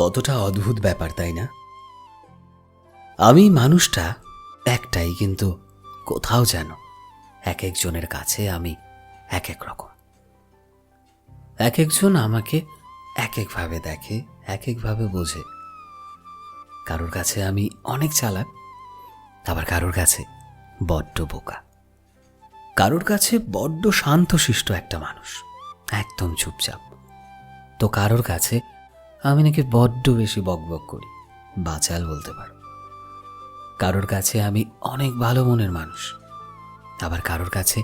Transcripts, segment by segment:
কতটা অদ্ভুত ব্যাপার, তাই না? আমি মানুষটা একটাই, কিন্তু কোথাও যেন এক একজনের কাছে আমি এক এক রকম। এক একজন আমাকে এক একভাবে দেখে, এক একভাবে বোঝে। কারোর কাছে আমি অনেক চালাক, আবার কারোর কাছে বড্ড বোকা। কারোর কাছে বড্ড শান্তশিষ্ট একটা মানুষ, একদম চুপচাপ। তো কারোর কাছে আমি নাকি বড্ড বেশি বকবক করি, বাচাল বলতে পারো। কারোর কাছে আমি অনেক ভালো মনের মানুষ, আবার কারোর কাছে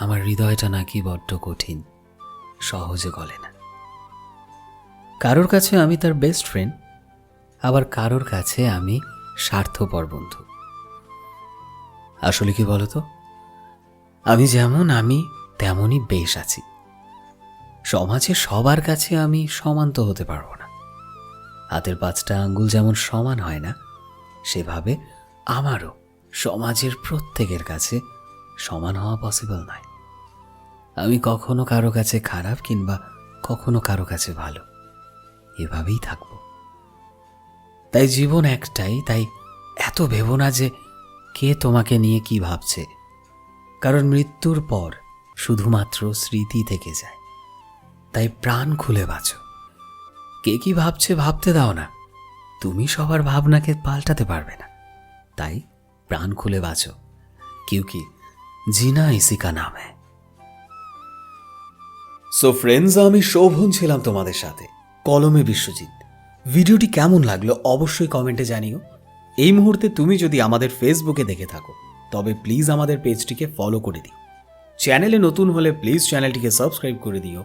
আমার হৃদয়টা নাকি বড্ড কঠিন, সহজে গলে না। কারোর কাছে আমি তার বেস্ট ফ্রেন্ড আবার কারোর কাছে আমি স্বার্থপর বন্ধু। আসলে কি বলতো? আমি যেমন, আমি তেমনই বেশ আছি। সমাজে সবার কাছে আমি সমান তো হতে পারব না। হাতের পাঁচটা আঙ্গুল যেমন সমান হয় না, সেভাবে আমারও সমাজের প্রত্যেকের কাছে সমান হওয়া পসিবল নয়। আমি কখনো কারও কাছে খারাপ কিংবা কখনো কারও কাছে ভালো, এভাবেই থাকব। তাই জীবন একটাই, তাই এত ভেবো না যে কে তোমাকে নিয়ে কি ভাবছে। কারণ মৃত্যুর পর শুধুমাত্র স্মৃতি থেকে যায়। তাই প্রাণ খুলে বাঁচো। কে কি ভাবছে ভাবতে দাও না। তুমি সবার ভাবনাকে পাল্টাতে পারবে না। তাই প্রাণ খুলে বাঁচো। কিউকি জিনা ইসিকা নাম। হ্যায় সো ফ্রেন্ডস আমি শোভন ছিলাম তোমাদের সাথে। কলমে বিশ্বজিৎ। ভিডিওটি কেমন লাগল অবশ্যই কমেন্টে জানিও। এই মুহূর্তে তুমি যদি আমাদের ফেসবুকে দেখে থাকো, তবে প্লিজ আমাদের পেজটিকে ফলো করে দিও। চ্যানেলে নতুন হলে প্লিজ চ্যানেলটিকে সাবস্ক্রাইব করে দিও।